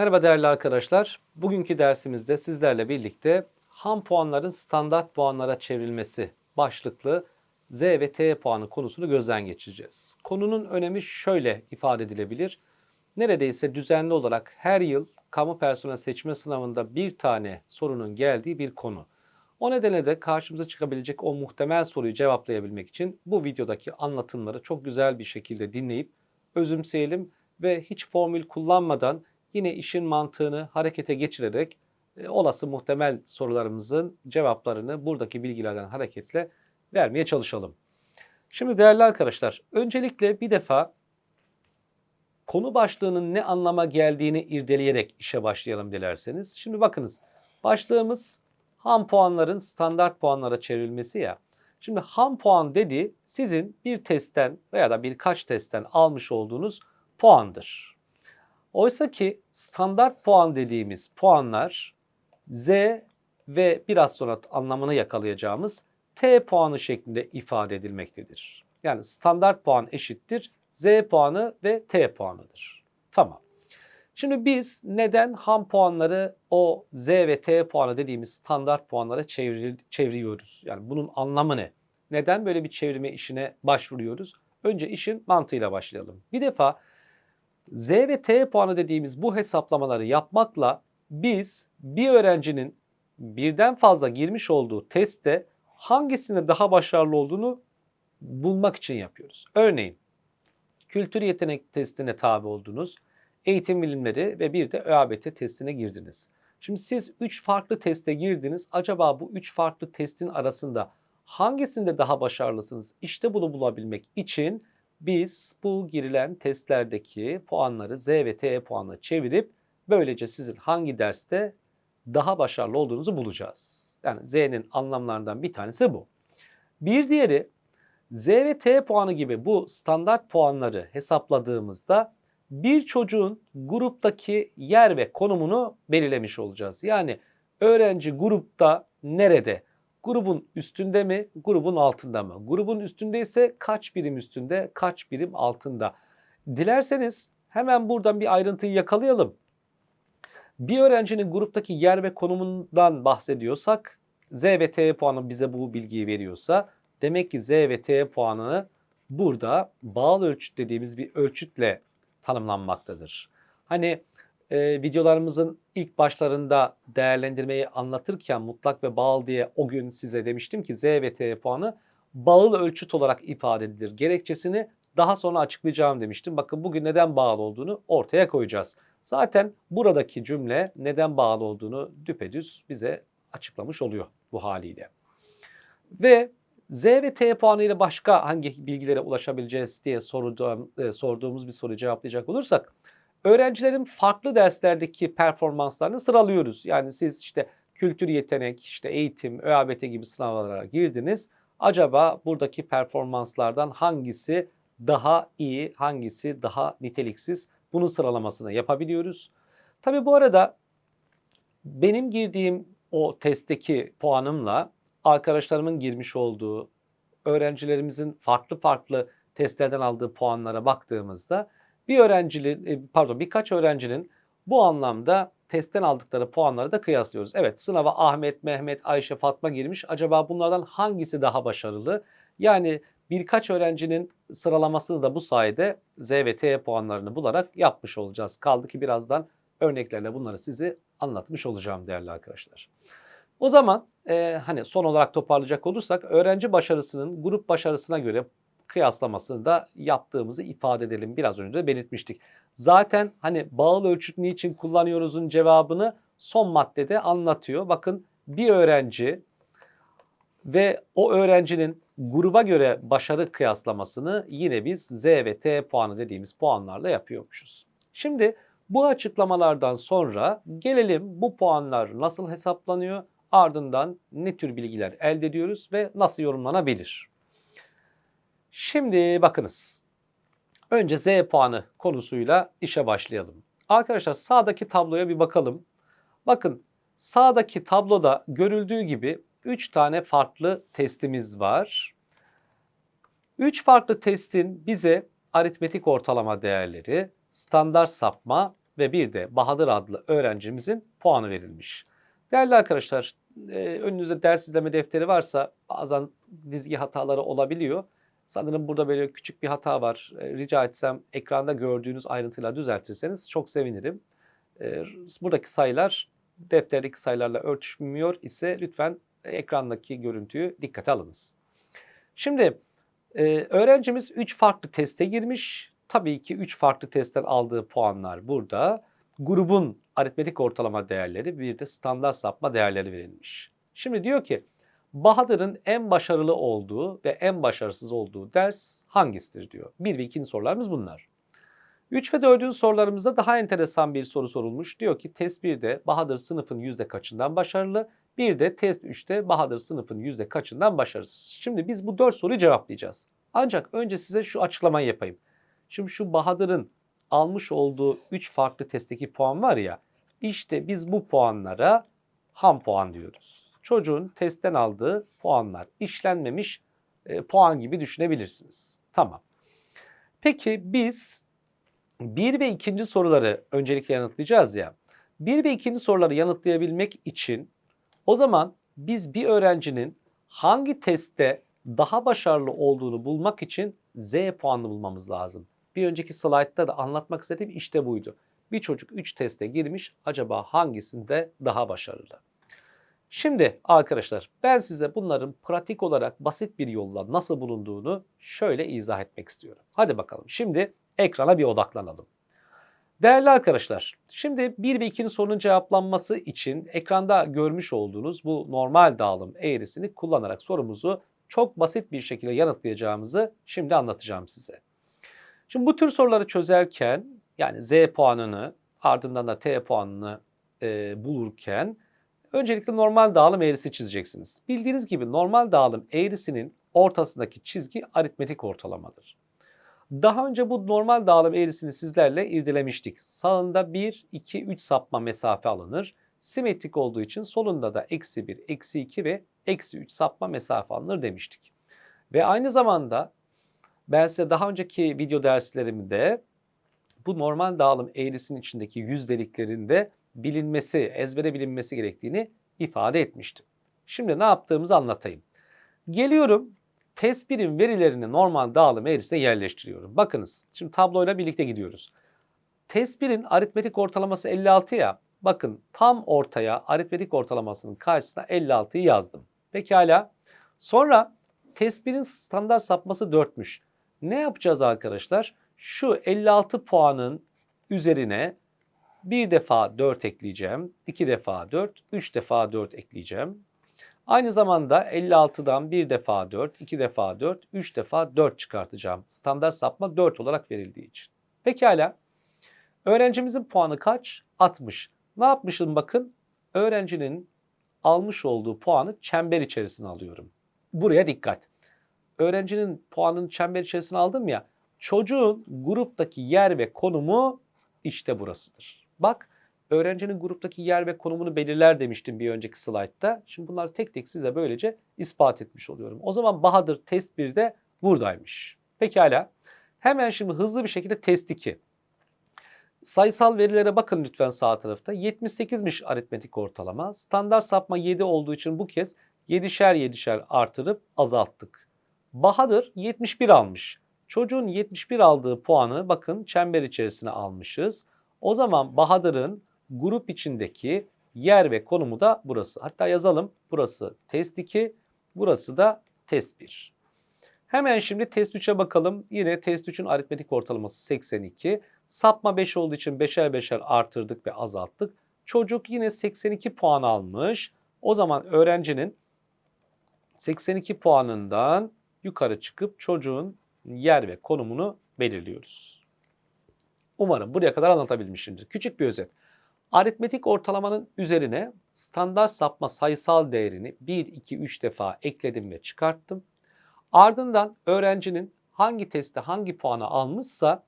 Merhaba değerli arkadaşlar. Bugünkü dersimizde sizlerle birlikte ham puanların standart puanlara çevrilmesi başlıklı Z ve T puanı konusunu gözden geçireceğiz. Konunun önemi şöyle ifade edilebilir. Neredeyse düzenli olarak her yıl kamu personel seçme sınavında bir tane sorunun geldiği bir konu. O nedenle de karşımıza çıkabilecek o muhtemel soruyu cevaplayabilmek için bu videodaki anlatımları çok güzel bir şekilde dinleyip özümseyelim ve hiç formül kullanmadan yine işin mantığını harekete geçirerek e, olası muhtemel sorularımızın cevaplarını buradaki bilgilerden hareketle vermeye çalışalım. Şimdi değerli arkadaşlar, öncelikle bir defa konu başlığının ne anlama geldiğini irdeleyerek işe başlayalım dilerseniz. Şimdi bakınız, başlığımız ham puanların standart puanlara çevrilmesi ya. Şimdi ham puan dediği sizin bir testten veya da birkaç testten almış olduğunuz puandır. Oysa ki standart puan dediğimiz puanlar Z ve biraz sonra anlamını yakalayacağımız T puanı şeklinde ifade edilmektedir. Yani standart puan eşittir Z puanı ve T puanıdır. Tamam. Şimdi biz neden ham puanları o Z ve T puanı dediğimiz standart puanlara çevir, çeviriyoruz? Yani bunun anlamı ne? Neden böyle bir çevirme işine başvuruyoruz? Önce işin mantığıyla başlayalım. Bir defa Z ve T puanı dediğimiz bu hesaplamaları yapmakla biz bir öğrencinin birden fazla girmiş olduğu testte hangisinde daha başarılı olduğunu bulmak için yapıyoruz. Örneğin kültür yetenek testine tabi oldunuz, eğitim bilimleri ve bir de ÖABT testine girdiniz. Şimdi siz 3 farklı teste girdiniz. Acaba bu 3 farklı testin arasında hangisinde daha başarılısınız? İşte bunu bulabilmek için biz bu girilen testlerdeki puanları Z ve T puanına çevirip böylece sizin hangi derste daha başarılı olduğunuzu bulacağız. Yani Z'nin anlamlarından bir tanesi bu. Bir diğeri Z ve T puanı gibi bu standart puanları hesapladığımızda bir çocuğun gruptaki yer ve konumunu belirlemiş olacağız. Yani öğrenci grupta nerede? Grubun üstünde mi, grubun altında mı? Grubun üstünde ise kaç birim üstünde, kaç birim altında? Dilerseniz hemen buradan bir ayrıntıyı yakalayalım. Bir öğrencinin gruptaki yer ve konumundan bahsediyorsak, Z ve T puanı bize bu bilgiyi veriyorsa, demek ki Z ve T puanı burada bağlı ölçüt dediğimiz bir ölçütle tanımlanmaktadır. Hani e, videolarımızın ilk başlarında değerlendirmeyi anlatırken mutlak ve bağlı diye o gün size demiştim ki Z ve T puanı bağıl ölçüt olarak ifade edilir. Gerekçesini daha sonra açıklayacağım demiştim. Bakın bugün neden bağlı olduğunu ortaya koyacağız. Zaten buradaki cümle neden bağlı olduğunu düpedüz bize açıklamış oluyor bu haliyle. Ve Z ve T puanı ile başka hangi bilgilere ulaşabileceğiz diye sorduğum, e, sorduğumuz bir soruyu cevaplayacak olursak öğrencilerin farklı derslerdeki performanslarını sıralıyoruz. Yani siz işte kültür yetenek, işte eğitim, ÖABT gibi sınavlara girdiniz. Acaba buradaki performanslardan hangisi daha iyi, hangisi daha niteliksiz? Bunun sıralamasını yapabiliyoruz. Tabii bu arada benim girdiğim o testteki puanımla arkadaşlarımın girmiş olduğu, öğrencilerimizin farklı farklı testlerden aldığı puanlara baktığımızda bir öğrencinin e, pardon birkaç öğrencinin bu anlamda testten aldıkları puanları da kıyaslıyoruz. Evet sınava Ahmet, Mehmet, Ayşe, Fatma girmiş. Acaba bunlardan hangisi daha başarılı? Yani birkaç öğrencinin sıralamasını da bu sayede Z ve T puanlarını bularak yapmış olacağız. Kaldı ki birazdan örneklerle bunları size anlatmış olacağım değerli arkadaşlar. O zaman e, hani son olarak toparlayacak olursak öğrenci başarısının grup başarısına göre kıyaslamasını da yaptığımızı ifade edelim. Biraz önce de belirtmiştik. Zaten hani bağlı ölçüt niçin kullanıyoruzun cevabını son maddede anlatıyor. Bakın bir öğrenci ve o öğrencinin gruba göre başarı kıyaslamasını yine biz Z ve T puanı dediğimiz puanlarla yapıyormuşuz. Şimdi bu açıklamalardan sonra gelelim bu puanlar nasıl hesaplanıyor? Ardından ne tür bilgiler elde ediyoruz ve nasıl yorumlanabilir? Şimdi bakınız. Önce Z puanı konusuyla işe başlayalım. Arkadaşlar sağdaki tabloya bir bakalım. Bakın sağdaki tabloda görüldüğü gibi 3 tane farklı testimiz var. 3 farklı testin bize aritmetik ortalama değerleri, standart sapma ve bir de Bahadır adlı öğrencimizin puanı verilmiş. Değerli arkadaşlar, e, önünüzde ders izleme defteri varsa bazen dizgi hataları olabiliyor. Sanırım burada böyle küçük bir hata var. E, Rica etsem ekranda gördüğünüz ayrıntıyla düzeltirseniz çok sevinirim. E, Buradaki sayılar defterdeki sayılarla örtüşmüyor ise lütfen ekrandaki görüntüyü dikkate alınız. Şimdi e, öğrencimiz 3 farklı teste girmiş. Tabii ki 3 farklı testten aldığı puanlar burada. Grubun aritmetik ortalama değerleri bir de standart sapma değerleri verilmiş. Şimdi diyor ki Bahadır'ın en başarılı olduğu ve en başarısız olduğu ders hangisidir diyor. 1 ve 2. sorularımız bunlar. 3 ve 4. sorularımızda daha enteresan bir soru sorulmuş. Diyor ki test 1'de Bahadır sınıfın yüzde kaçından başarılı, bir de test 3'te Bahadır sınıfın yüzde kaçından başarısız. Şimdi biz bu 4 soruyu cevaplayacağız. Ancak önce size şu açıklamayı yapayım. Şimdi şu Bahadır'ın almış olduğu 3 farklı testteki puan var ya, işte biz bu puanlara ham puan diyoruz. Çocuğun testten aldığı puanlar işlenmemiş e, puan gibi düşünebilirsiniz. Tamam. Peki biz 1 ve 2. soruları öncelikle yanıtlayacağız ya. 1 ve 2. soruları yanıtlayabilmek için o zaman biz bir öğrencinin hangi testte daha başarılı olduğunu bulmak için Z puanını bulmamız lazım. Bir önceki slaytta da anlatmak istediğim işte buydu. Bir çocuk 3 teste girmiş acaba hangisinde daha başarılı? Şimdi arkadaşlar ben size bunların pratik olarak basit bir yolla nasıl bulunduğunu şöyle izah etmek istiyorum. Hadi bakalım şimdi ekrana bir odaklanalım. Değerli arkadaşlar, şimdi 1 ve 2'nin sorunun cevaplanması için ekranda görmüş olduğunuz bu normal dağılım eğrisini kullanarak sorumuzu çok basit bir şekilde yanıtlayacağımızı şimdi anlatacağım size. Şimdi bu tür soruları çözerken yani Z puanını ardından da T puanını e, bulurken öncelikle normal dağılım eğrisi çizeceksiniz. Bildiğiniz gibi normal dağılım eğrisinin ortasındaki çizgi aritmetik ortalamadır. Daha önce bu normal dağılım eğrisini sizlerle irdelemiştik. Sağında 1, 2, 3 sapma mesafe alınır. Simetrik olduğu için solunda da eksi 1, eksi 2 ve eksi 3 sapma mesafe alınır demiştik. Ve aynı zamanda ben size daha önceki video derslerimde bu normal dağılım eğrisinin içindeki yüzdeliklerinde bilinmesi, ezbere bilinmesi gerektiğini ifade etmiştim. Şimdi ne yaptığımızı anlatayım. Geliyorum test 1'in verilerini normal dağılım eğrisine yerleştiriyorum. Bakınız şimdi tabloyla birlikte gidiyoruz. Test 1'in aritmetik ortalaması 56 ya. Bakın tam ortaya aritmetik ortalamasının karşısına 56'yı yazdım. Pekala. Sonra test 1'in standart sapması 4'müş. Ne yapacağız arkadaşlar? Şu 56 puanın üzerine bir defa 4 ekleyeceğim, iki defa 4, 3 defa 4 ekleyeceğim. Aynı zamanda 56'dan bir defa 4, iki defa 4, 3 defa 4 çıkartacağım. Standart sapma 4 olarak verildiği için. Pekala. Öğrencimizin puanı kaç? 60. Ne yapmışım bakın? Öğrencinin almış olduğu puanı çember içerisine alıyorum. Buraya dikkat. Öğrencinin puanını çember içerisine aldım ya. Çocuğun gruptaki yer ve konumu işte burasıdır. Bak öğrencinin gruptaki yer ve konumunu belirler demiştim bir önceki slaytta. Şimdi bunları tek tek size böylece ispat etmiş oluyorum. O zaman Bahadır test 1'de buradaymış. Pekala. Hemen şimdi hızlı bir şekilde test 2. Sayısal verilere bakın lütfen sağ tarafta. 78'miş aritmetik ortalama. Standart sapma 7 olduğu için bu kez 7'şer 7'şer artırıp azalttık. Bahadır 71 almış. Çocuğun 71 aldığı puanı bakın çember içerisine almışız. O zaman Bahadır'ın grup içindeki yer ve konumu da burası. Hatta yazalım. Burası test 2, burası da test 1. Hemen şimdi test 3'e bakalım. Yine test 3'ün aritmetik ortalaması 82. Sapma 5 olduğu için beşer beşer artırdık ve azalttık. Çocuk yine 82 puan almış. O zaman öğrencinin 82 puanından yukarı çıkıp çocuğun yer ve konumunu belirliyoruz. Umarım buraya kadar anlatabilmişimdir. Küçük bir özet. Aritmetik ortalamanın üzerine standart sapma sayısal değerini 1, 2, 3 defa ekledim ve çıkarttım. Ardından öğrencinin hangi testte hangi puanı almışsa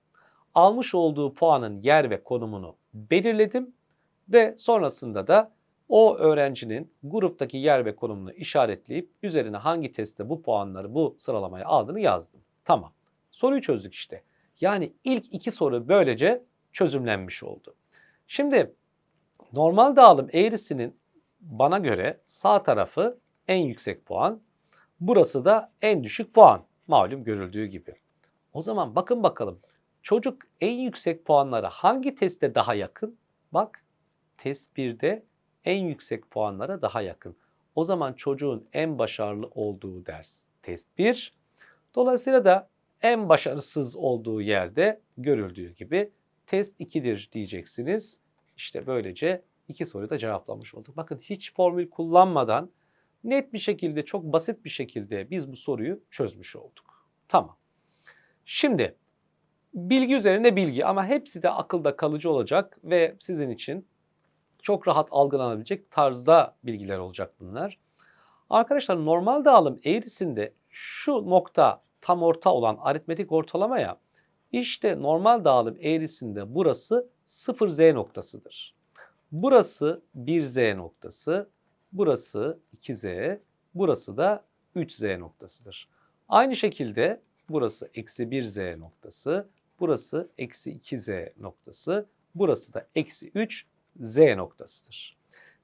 almış olduğu puanın yer ve konumunu belirledim ve sonrasında da o öğrencinin gruptaki yer ve konumunu işaretleyip üzerine hangi testte bu puanları bu sıralamayı aldığını yazdım. Tamam. Soruyu çözdük işte. Yani ilk iki soru böylece çözümlenmiş oldu. Şimdi normal dağılım eğrisinin bana göre sağ tarafı en yüksek puan, burası da en düşük puan. Malum görüldüğü gibi. O zaman bakın bakalım çocuk en yüksek puanlara hangi testte daha yakın? Bak test 1'de en yüksek puanlara daha yakın. O zaman çocuğun en başarılı olduğu ders test 1. Dolayısıyla da en başarısız olduğu yerde görüldüğü gibi test 2'dir diyeceksiniz. İşte böylece iki soruyu da cevaplamış olduk. Bakın hiç formül kullanmadan net bir şekilde çok basit bir şekilde biz bu soruyu çözmüş olduk. Tamam. Şimdi bilgi üzerine bilgi ama hepsi de akılda kalıcı olacak ve sizin için çok rahat algılanabilecek tarzda bilgiler olacak bunlar. Arkadaşlar normal dağılım eğrisinde şu nokta tam orta olan aritmetik ortalamaya işte normal dağılım eğrisinde burası 0z noktasıdır. Burası 1z noktası, burası 2z, burası da 3z noktasıdır. Aynı şekilde burası eksi 1z noktası, burası eksi 2z noktası, burası da eksi 3 z noktasıdır.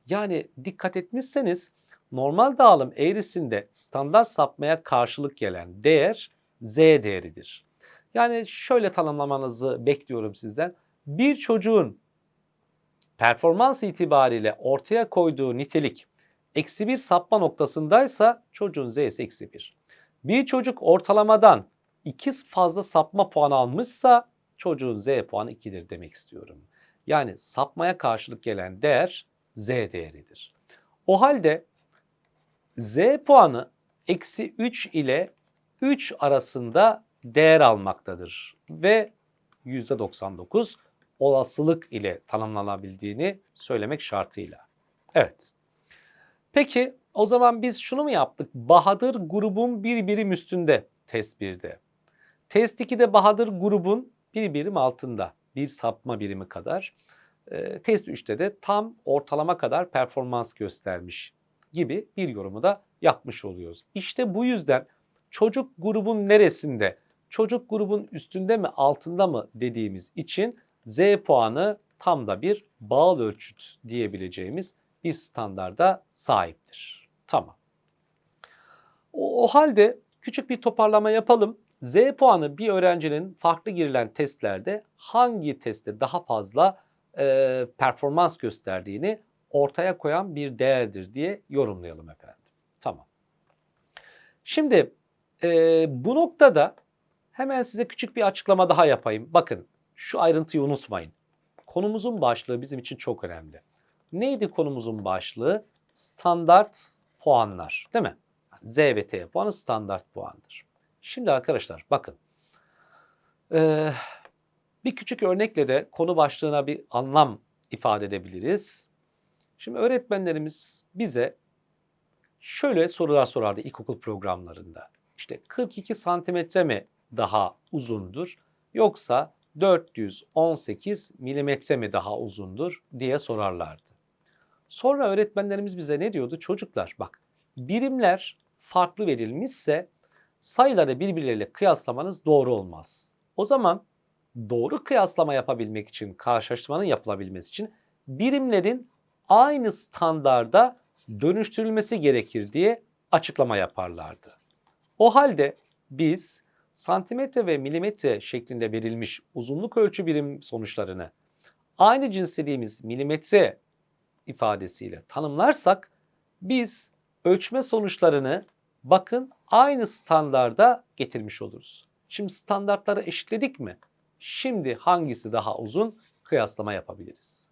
Yani dikkat etmişseniz normal dağılım eğrisinde standart sapmaya karşılık gelen değer z değeridir. Yani şöyle tanımlamanızı bekliyorum sizden. Bir çocuğun performans itibariyle ortaya koyduğu nitelik eksi bir sapma noktasındaysa çocuğun z'si eksi bir. Bir çocuk ortalamadan iki fazla sapma puanı almışsa çocuğun z puanı 2'dir demek istiyorum. Yani sapmaya karşılık gelen değer z değeridir. O halde z puanı eksi 3 ile 3 arasında değer almaktadır ve %99 olasılık ile tanımlanabildiğini söylemek şartıyla. Evet. Peki o zaman biz şunu mu yaptık? Bahadır grubun bir birim üstünde test 1'de. Test 2'de Bahadır grubun bir birim altında. Bir sapma birimi kadar. E, test 3'te de tam ortalama kadar performans göstermiş gibi bir yorumu da yapmış oluyoruz. İşte bu yüzden çocuk grubun neresinde, çocuk grubun üstünde mi altında mı dediğimiz için Z puanı tam da bir bağıl ölçüt diyebileceğimiz bir standarda sahiptir. Tamam. O, o halde küçük bir toparlama yapalım. Z puanı bir öğrencinin farklı girilen testlerde hangi testte daha fazla e, performans gösterdiğini ortaya koyan bir değerdir diye yorumlayalım efendim. Tamam. Şimdi e, bu noktada hemen size küçük bir açıklama daha yapayım. Bakın şu ayrıntıyı unutmayın. Konumuzun başlığı bizim için çok önemli. Neydi konumuzun başlığı? Standart puanlar değil mi? Z ve T puanı standart puandır. Şimdi arkadaşlar bakın. Ee, bir küçük örnekle de konu başlığına bir anlam ifade edebiliriz. Şimdi öğretmenlerimiz bize şöyle sorular sorardı ilkokul programlarında. İşte 42 santimetre mi daha uzundur yoksa 418 milimetre mi daha uzundur diye sorarlardı. Sonra öğretmenlerimiz bize ne diyordu? Çocuklar bak birimler farklı verilmişse sayıları birbirleriyle kıyaslamanız doğru olmaz. O zaman doğru kıyaslama yapabilmek için, karşılaştırmanın yapılabilmesi için birimlerin aynı standarda dönüştürülmesi gerekir diye açıklama yaparlardı. O halde biz santimetre ve milimetre şeklinde verilmiş uzunluk ölçü birim sonuçlarını aynı cins dediğimiz milimetre ifadesiyle tanımlarsak biz ölçme sonuçlarını bakın aynı standarda getirmiş oluruz. Şimdi standartları eşitledik mi? Şimdi hangisi daha uzun kıyaslama yapabiliriz.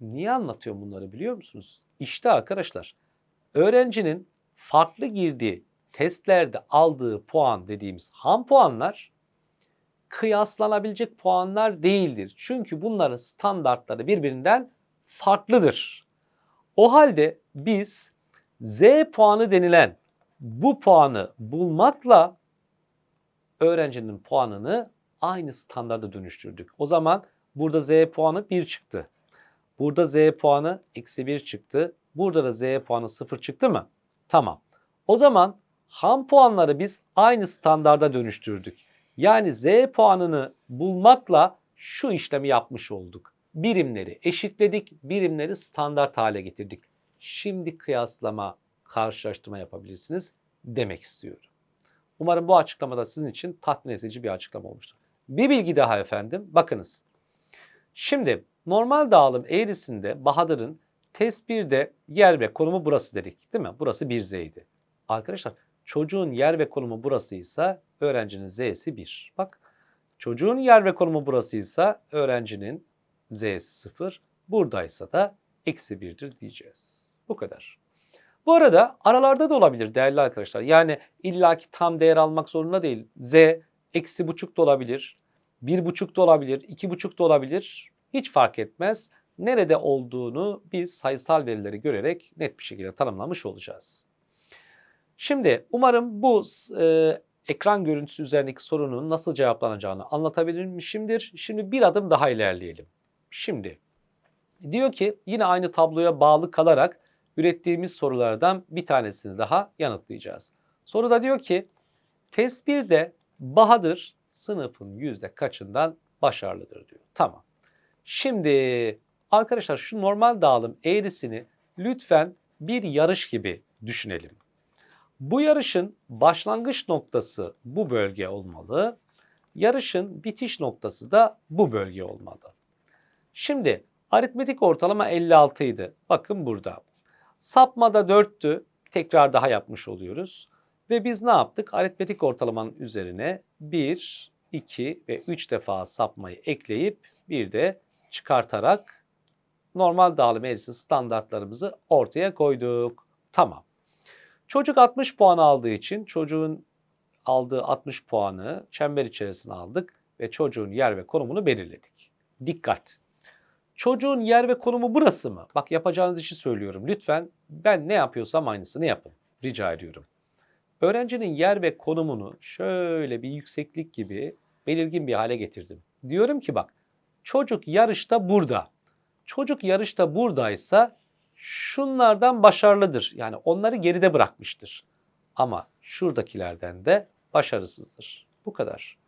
Niye anlatıyorum bunları biliyor musunuz? İşte arkadaşlar öğrencinin farklı girdiği testlerde aldığı puan dediğimiz ham puanlar kıyaslanabilecek puanlar değildir. Çünkü bunların standartları birbirinden farklıdır. O halde biz Z puanı denilen bu puanı bulmakla öğrencinin puanını aynı standarda dönüştürdük. O zaman burada Z puanı 1 çıktı. Burada Z puanı eksi 1 çıktı. Burada da Z puanı 0 çıktı mı? Tamam. O zaman ham puanları biz aynı standarda dönüştürdük. Yani Z puanını bulmakla şu işlemi yapmış olduk. Birimleri eşitledik, birimleri standart hale getirdik. Şimdi kıyaslama, karşılaştırma yapabilirsiniz demek istiyorum. Umarım bu açıklamada sizin için tatmin edici bir açıklama olmuştur. Bir bilgi daha efendim. Bakınız. Şimdi normal dağılım eğrisinde Bahadır'ın test 1'de yer ve konumu burası dedik değil mi? Burası 1Z Arkadaşlar çocuğun yer ve konumu burasıysa öğrencinin Z'si 1. Bak çocuğun yer ve konumu burasıysa öğrencinin Z'si 0. Buradaysa da eksi 1'dir diyeceğiz. Bu kadar. Bu arada aralarda da olabilir değerli arkadaşlar. Yani illaki tam değer almak zorunda değil. Z eksi buçuk da olabilir. Bir buçuk da olabilir. iki buçuk da olabilir. Hiç fark etmez. Nerede olduğunu biz sayısal verileri görerek net bir şekilde tanımlamış olacağız. Şimdi umarım bu e, ekran görüntüsü üzerindeki sorunun nasıl cevaplanacağını anlatabilmişimdir. Şimdi bir adım daha ilerleyelim. Şimdi diyor ki yine aynı tabloya bağlı kalarak ürettiğimiz sorulardan bir tanesini daha yanıtlayacağız. Soruda diyor ki test 1'de Bahadır sınıfın yüzde kaçından başarılıdır diyor. Tamam. Şimdi arkadaşlar şu normal dağılım eğrisini lütfen bir yarış gibi düşünelim. Bu yarışın başlangıç noktası bu bölge olmalı. Yarışın bitiş noktası da bu bölge olmalı. Şimdi aritmetik ortalama 56 idi. Bakın burada. Sapmada 4'tü. Tekrar daha yapmış oluyoruz. Ve biz ne yaptık? Aritmetik ortalamanın üzerine 1, 2 ve 3 defa sapmayı ekleyip bir de çıkartarak normal dağılım eğrisi standartlarımızı ortaya koyduk. Tamam. Çocuk 60 puan aldığı için çocuğun aldığı 60 puanı çember içerisine aldık ve çocuğun yer ve konumunu belirledik. Dikkat! Çocuğun yer ve konumu burası mı? Bak yapacağınız işi söylüyorum. Lütfen ben ne yapıyorsam aynısını yapın. Rica ediyorum. Öğrencinin yer ve konumunu şöyle bir yükseklik gibi belirgin bir hale getirdim. Diyorum ki bak çocuk yarışta burada. Çocuk yarışta buradaysa şunlardan başarılıdır. Yani onları geride bırakmıştır. Ama şuradakilerden de başarısızdır. Bu kadar.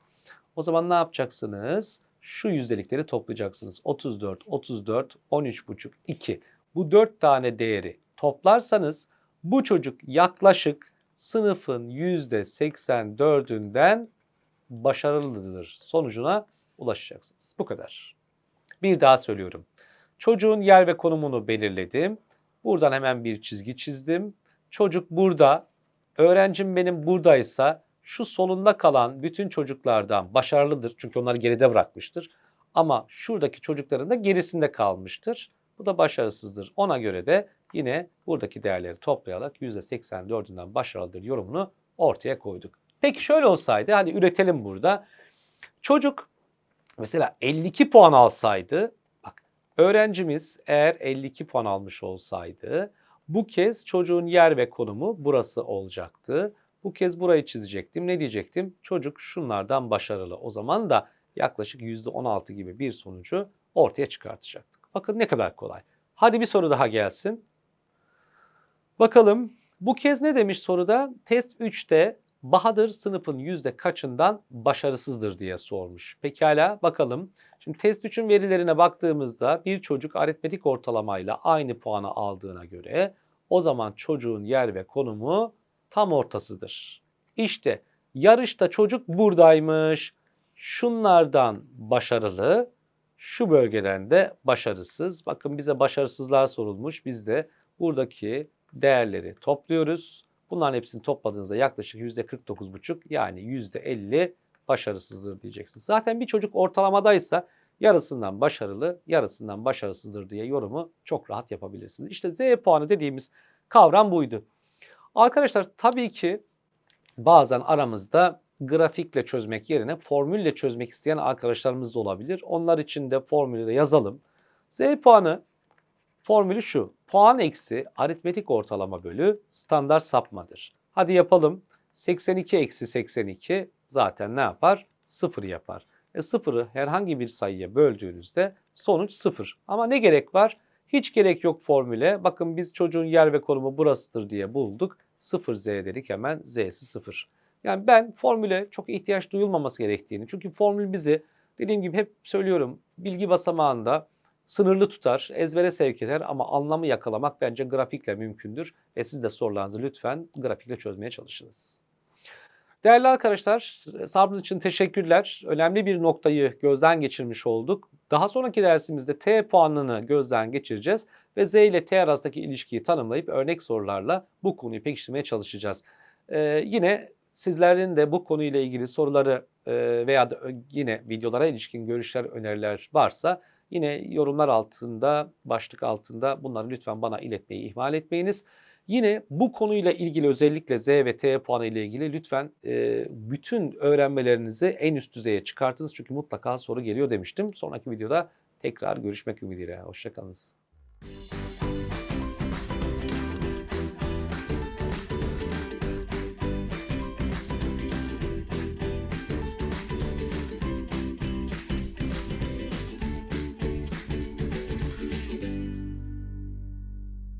O zaman ne yapacaksınız? Şu yüzdelikleri toplayacaksınız. 34, 34, 13,5, 2. Bu 4 tane değeri toplarsanız bu çocuk yaklaşık sınıfın %84'ünden başarılıdır sonucuna ulaşacaksınız. Bu kadar. Bir daha söylüyorum. Çocuğun yer ve konumunu belirledim. Buradan hemen bir çizgi çizdim. Çocuk burada. Öğrencim benim buradaysa şu solunda kalan bütün çocuklardan başarılıdır. Çünkü onları geride bırakmıştır. Ama şuradaki çocukların da gerisinde kalmıştır. Bu da başarısızdır. Ona göre de yine buradaki değerleri toplayarak %84'ünden başarılıdır yorumunu ortaya koyduk. Peki şöyle olsaydı hadi üretelim burada. Çocuk mesela 52 puan alsaydı bak öğrencimiz eğer 52 puan almış olsaydı bu kez çocuğun yer ve konumu burası olacaktı. Bu kez burayı çizecektim. Ne diyecektim? Çocuk şunlardan başarılı. O zaman da yaklaşık %16 gibi bir sonucu ortaya çıkartacaktık. Bakın ne kadar kolay. Hadi bir soru daha gelsin. Bakalım bu kez ne demiş soruda? Test 3'te Bahadır sınıfın yüzde kaçından başarısızdır diye sormuş. Pekala bakalım. Şimdi test 3'ün verilerine baktığımızda bir çocuk aritmetik ortalamayla aynı puanı aldığına göre o zaman çocuğun yer ve konumu tam ortasıdır. İşte yarışta çocuk buradaymış. Şunlardan başarılı, şu bölgeden de başarısız. Bakın bize başarısızlar sorulmuş. Biz de buradaki değerleri topluyoruz. Bunların hepsini topladığınızda yaklaşık %49,5 yani %50 başarısızdır diyeceksiniz. Zaten bir çocuk ortalamadaysa yarısından başarılı, yarısından başarısızdır diye yorumu çok rahat yapabilirsiniz. İşte Z puanı dediğimiz kavram buydu. Arkadaşlar tabii ki bazen aramızda grafikle çözmek yerine formülle çözmek isteyen arkadaşlarımız da olabilir. Onlar için de formülü de yazalım. Z puanı formülü şu. Puan eksi aritmetik ortalama bölü standart sapmadır. Hadi yapalım. 82 eksi 82 zaten ne yapar? 0 yapar. E sıfırı herhangi bir sayıya böldüğünüzde sonuç 0. Ama ne gerek var? Hiç gerek yok formüle. Bakın biz çocuğun yer ve konumu burasıdır diye bulduk. 0 z dedik hemen z'si 0. Yani ben formüle çok ihtiyaç duyulmaması gerektiğini. Çünkü formül bizi dediğim gibi hep söylüyorum bilgi basamağında sınırlı tutar, ezbere sevk eder ama anlamı yakalamak bence grafikle mümkündür. Ve siz de sorularınızı lütfen grafikle çözmeye çalışınız. Değerli arkadaşlar, sabrınız için teşekkürler. Önemli bir noktayı gözden geçirmiş olduk. Daha sonraki dersimizde T puanını gözden geçireceğiz ve Z ile T arasındaki ilişkiyi tanımlayıp örnek sorularla bu konuyu pekiştirmeye çalışacağız. Ee, yine sizlerin de bu konuyla ilgili soruları e, veya da yine videolara ilişkin görüşler, öneriler varsa yine yorumlar altında, başlık altında bunları lütfen bana iletmeyi ihmal etmeyiniz. Yine bu konuyla ilgili özellikle Z ve T puanı ile ilgili lütfen e, bütün öğrenmelerinizi en üst düzeye çıkartınız. Çünkü mutlaka soru geliyor demiştim. Sonraki videoda tekrar görüşmek ümidiyle. Hoşçakalınız.